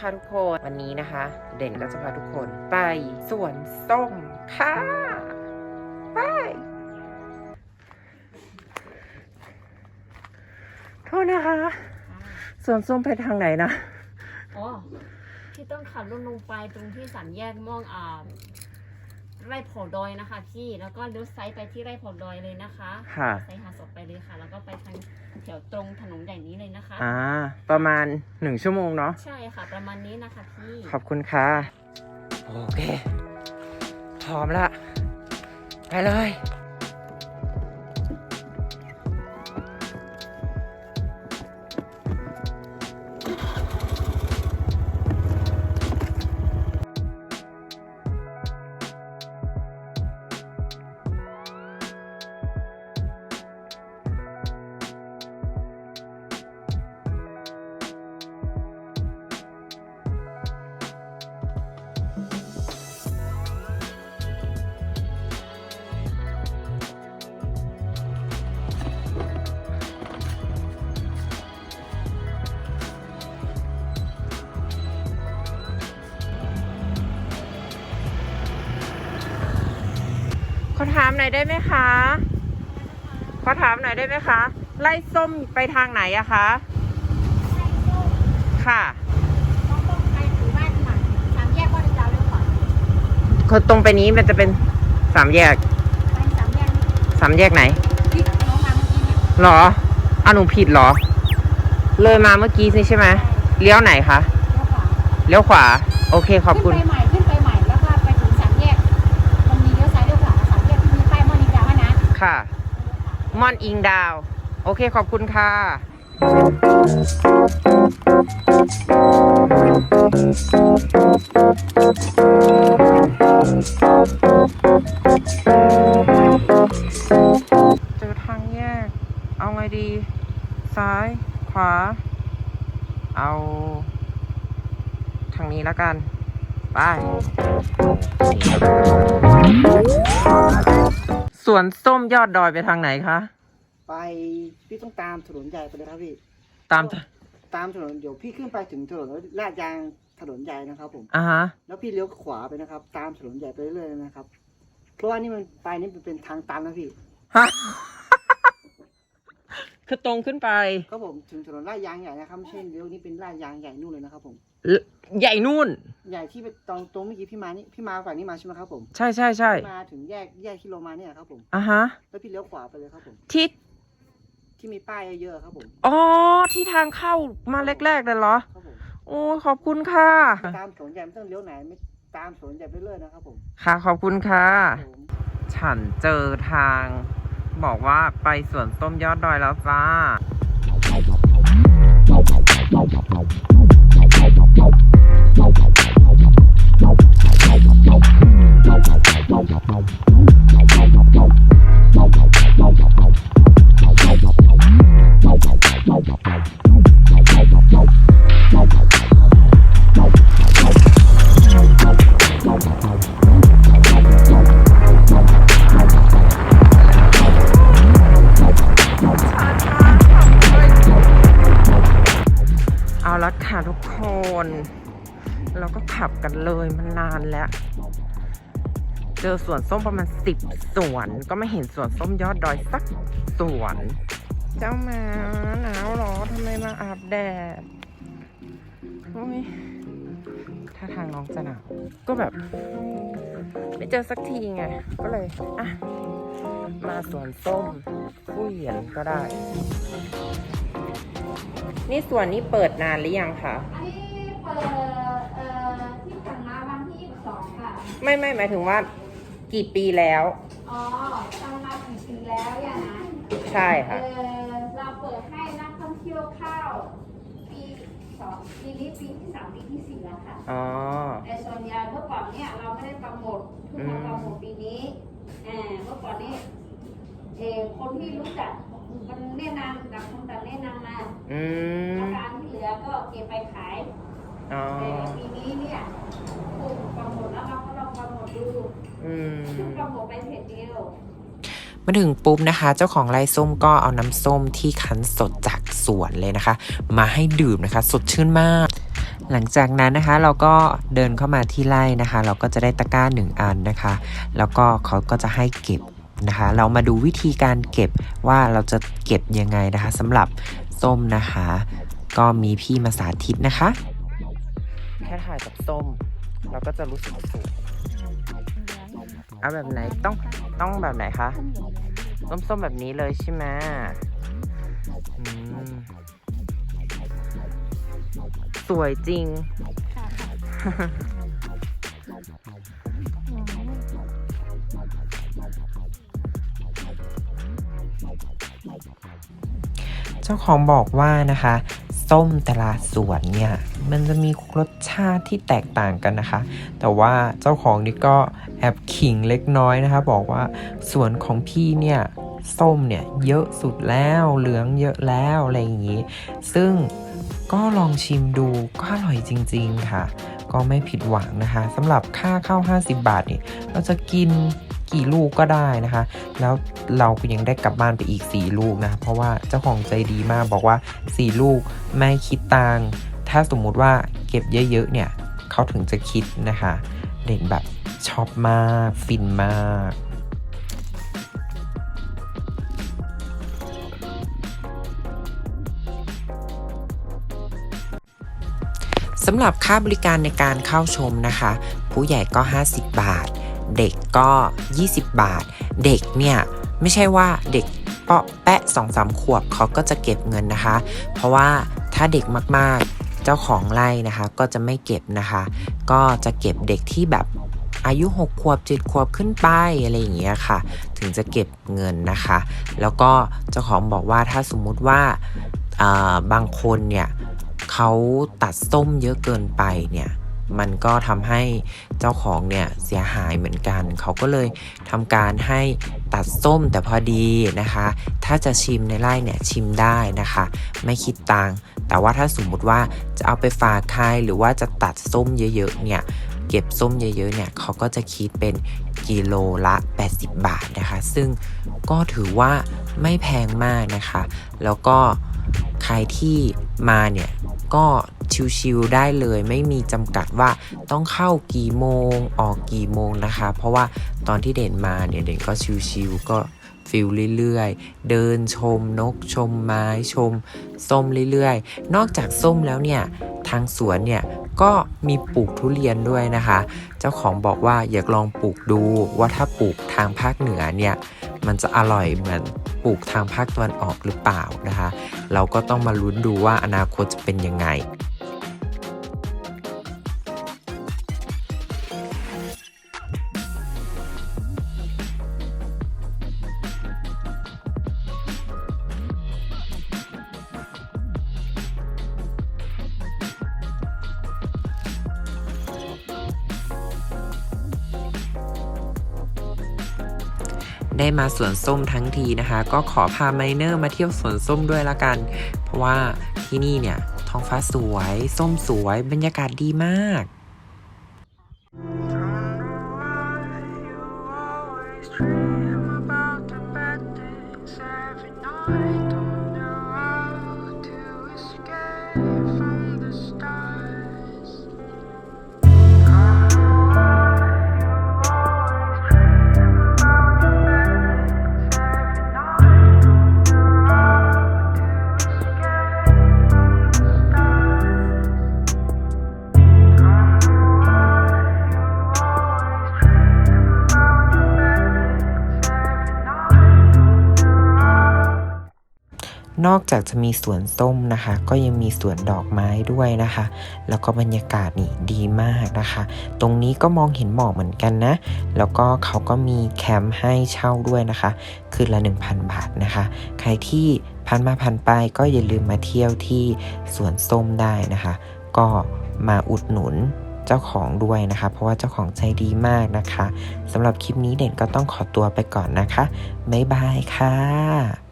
นะคะทุกคนวันนี้นะคะ เด่นก็จะพาทุกคนไปสวนส้มค่ะไปโทษนะคะสวนส้มไปทางไหนนะอ๋อพี่ต้องขับรถลงไปตรงที่สามแยกม่วงอ่าไร่ผอดอยนะคะพี่แล้วก็เลี้ยวซ้ายไปที่ไร่ผอดอยเลยนะคะค่ะซ้ายหาศพไางแถวตรงถนนใหญ่นี้เลยนะคะ อ่า ประมาณหนึ่งชั่วโมงเนาะ ใช่ค่ะ ประมาณนี้นะคะพี่ ขอบคุณค่ะ โอเค พร้อมละ ไปเลย อถามหน่อยได้ไหมคะ ขอถามหน่อยได้ไหมคะ ไล่ส้มไปทางไหนอะคะ ค่ะต้องต้องไปถึงบ้านหมันสามแยกก็จะเจ้าเร็วกว่าคือตรงไปนี้มันจะเป็นสามแยกไปสามแยกสามแยกไหนที่น้องมาเมื่อกี้เนี่ยหรออะหนูผิดเหรอ เลยมาเมื่อกี้นี่ใช่ไหมเลี้ยวไหนคะ เลี้ยวขวาเลี้ยวขวาโอเคขอบคุณ ม่อนอิงดาว โอเคขอบคุณค่ะเจอทางแยก เอาไงดี ซ้าย ขวา เอา ทางนี้แล้วกัน ไป วนส้มยอดดอยไปทางไหนคะ ไปพี่ต้องตามถนนใหญ่ไปเลยครับพี่ ตามตามถนนเดี๋ยวพี่ขึ้นไปถึงถนนลาดยางถนนใหญ่นะครับ ผมอ่าฮะ แล้วพี่เลี้ยวขวาไปนะครับ ตามถนนใหญ่ไปเรื่อยๆนะครับ เพราะว่านี่มันไปนี่มันเป็นทางตันนะพี่ฮะคือตรงขึ้นไปก็ผมถึงถนนลาดยางใหญ่นะครับไม่ใช่เลี้ยวนี่เป็นลาดยางใหญ่นู่นเลยนะครับผม ใหญ่นู่น ใหญ่ที่ไปตรงตรงเมื่อกี้พี่มานี่พี่มาฝั่งนี้มาใช่ไหมครับผมใช่ใช่ใช่พี่มาถึงแยกแยกที่โลมาเนี่ยครับผมอ่าฮะแล้วพี่เลี้ยวขวาไปเลยครับผมที่ที่มีป้ายเยอะๆครับผมอ๋อที่ทางเข้ามาแรกๆเลยเหรอครับผมโอ้ยขอบคุณค่ะตามถนนใหญ่ไม่ต้องเลี้ยวไหนไม่ตามถนนใหญ่ไปเรื่อยๆนะครับผมค่ะขอบคุณค่ะครับผมฉันเจอทาง บอกว่าไปสวนส้มยอดดอยแล้วจ้าเอา น เราก็ขับกันเลยมันนานแล้ว เจอสวนส้มประมาณสิบสวน ก็ไม่เห็นสวนส้มยอดดอยสักสวน เจ้ามาหนาวเหรอทำไมมาอาบแดดโอ้ยถ้าทางน้องจะหนาวก็แบบ ไม่เจอสักทีไง ก็เลย อะ มาสวนส้มผู้เหยียนก็ได้ นี่สวนนี้เปิดนานหรือยังคะ ปิดเอ่อที่ผ่านมาวันที่ 22 ค่ะ ไม่ไม่หมายถึงว่า กี่ปีแล้ว อ๋อทำมากี่ปีแล้วอย่างนะใช่เอค่ะอเราเปิดให้นักท่องเที่ยวเข้าปีสองปีนี้ปีที่สามปีที่สี่แล้วค่ะ อ๋อ แต่ส่วนใหญ่เมื่อก่อนเนี่ยเราไม่ได้โปรโมทเพิ่งมาโปรโมทปีนี้เออเมื่อก่อนนี้เออคนที่รู้จักมันแนะนำกับคนแต่แนะนำมาอืม อาการที่เหลือก็เก็บไปขาย อ๋อแต่ปีนี้เนี่ยถูกโปรโมทแล้วเราก็ลองโปรโมทดูอืม ซึ่งโปรโมทไปเพจเดียว มาถึงปุ๊บนะคะ เจ้าของไร่ส้มก็เอาน้ำส้มที่คั้นสดจากสวนเลยนะคะ มาให้ดื่มนะคะ สดชื่นมาก หลังจากนั้นนะคะ เราก็เดินเข้ามาที่ไร่นะคะ เราก็จะได้ตะกร้าหนึ่งอันนะคะ แล้วก็เขาก็จะให้เก็บนะคะ เรามาดูวิธีการเก็บว่าเราจะเก็บยังไงนะคะสำหรับส้มนะคะ ก็มีพี่มาสาธิตนะคะแค่ถ่ายกับส้ม เราก็จะรู้สึกสุขเอาแบบไหนต้องต้องแบบไหนคะส้มๆแบบนี้เลยใช่ไหมอืมสวยจริง เจ้าของบอกว่านะคะ ส้มแต่ละสวนเนี่ยมันจะมีรสชาติที่แตกต่างกันนะคะ แต่ว่าเจ้าของนี่ก็แอบขิงเล็กน้อยนะคะ บอกว่าสวนของพี่เนี่ยส้มเนี่ยเยอะสุดแล้วเหลืองเยอะแล้วอะไรอย่างนี้ ซึ่งก็ลองชิมดูก็อร่อยจริง ๆ ค่ะ ก็ไม่ผิดหวังนะคะสำหรับค่าเข้า50 บาทเนี่ยเราจะกิน กี่ลูกก็ได้นะคะ แล้วเราก็ยังได้กลับบ้านไปอีก 4 ลูกนะ เพราะว่าเจ้าของใจดีมากบอกว่า 4 ลูกไม่คิดตังถ้าสมมุติว่าเก็บเยอะๆเนี่ยเขาถึงจะคิดนะคะ เด่นแบบชอบมาก ฟินมากสำหรับค่าบริการในการเข้าชมนะคะ ผู้ใหญ่ก็ 50 บาท เด็กก็ 20 บาท เด็กเนี่ยไม่ใช่ว่าเด็กเปาะแปะสองสามขวบเขาก็จะเก็บเงินนะคะ เพราะว่าถ้าเด็กมากๆ เจ้าของไร่นะคะ ก็จะไม่เก็บนะคะ ก็จะเก็บเด็กที่แบบอายุ 6 ขวบ7ขวบขึ้นไปอะไรอย่างเงี้ยค่ะ ถึงจะเก็บเงินนะคะ แล้วก็เจ้าของบอกว่าถ้าสมมุติว่าอ่าบางคนเนี่ยเขาตัดส้มเยอะเกินไปเนี่ย มันก็ทำให้เจ้าของเนี่ยเสียหายเหมือนกัน เขาก็เลยทำการให้ตัดส้มแต่พอดีนะคะ ถ้าจะชิมในไร่เนี่ยชิมได้นะคะ ไม่คิดตังแต่ว่าถ้าสมมุติว่าจะเอาไปฝากใครหรือว่าจะตัดส้มเยอะๆเนี่ยเก็บส้มเยอะๆเนี่ยเขาก็จะคิดเป็นกิโลละ 80 บาทนะคะ ซึ่งก็ถือว่าไม่แพงมากนะคะ แล้วก็ รที่มาเนี่ยก็ชิวๆได้เลยไม่มีจำกัดว่าต้องเข้ากี่โมงออกกี่โมงนะคะ เพราะว่าตอนที่เด่นมาเนี่ยเด่นก็ชิวๆก็ฟิลเรื่อยๆ เดินชมนกชมไม้ชม ส้มเรื่อยๆ นอกจากส้มแล้วเนี่ยทางสวนเนี่ยก็มีปลูกทุเรียนด้วยนะคะ เจ้าของบอกว่าอยากลองปลูกดูว่าถ้าปลูกทางภาคเหนือเนี่ยมันจะอร่อยเหมือน ปลูกทางภาคตะวันออกหรือเปล่านะคะ เราก็ต้องมาลุ้นดูว่าอนาคตจะเป็นยังไง ได้มาสวนส้มทั้งทีนะคะ ก็ขอพาไมเนอร์มาเที่ยวสวนส้มด้วยละกัน เพราะว่าที่นี่เนี่ยท้องฟ้าสวย ส้มสวย บรรยากาศดีมาก นอกจากจะมีสวนส้มนะคะ ก็ยังมีสวนดอกไม้ด้วยนะคะ แล้วก็บรรยากาศนี่ดีมากนะคะ ตรงนี้ก็มองเห็นหมอกเหมือนกันนะ แล้วก็เขาก็มีแคมป์ให้เช่าด้วยนะคะ คืนละ 1,000 บาทนะคะ ใครที่ผ่านมาผ่านไปก็อย่าลืมมาเที่ยวที่สวนส้มได้นะคะ ก็มาอุดหนุนเจ้าของด้วยนะคะ เพราะว่าเจ้าของใจดีมากนะคะสำหรับคลิปนี้เด่นก็ต้องขอตัวไปก่อนนะคะ บ๊ายบายค่ะ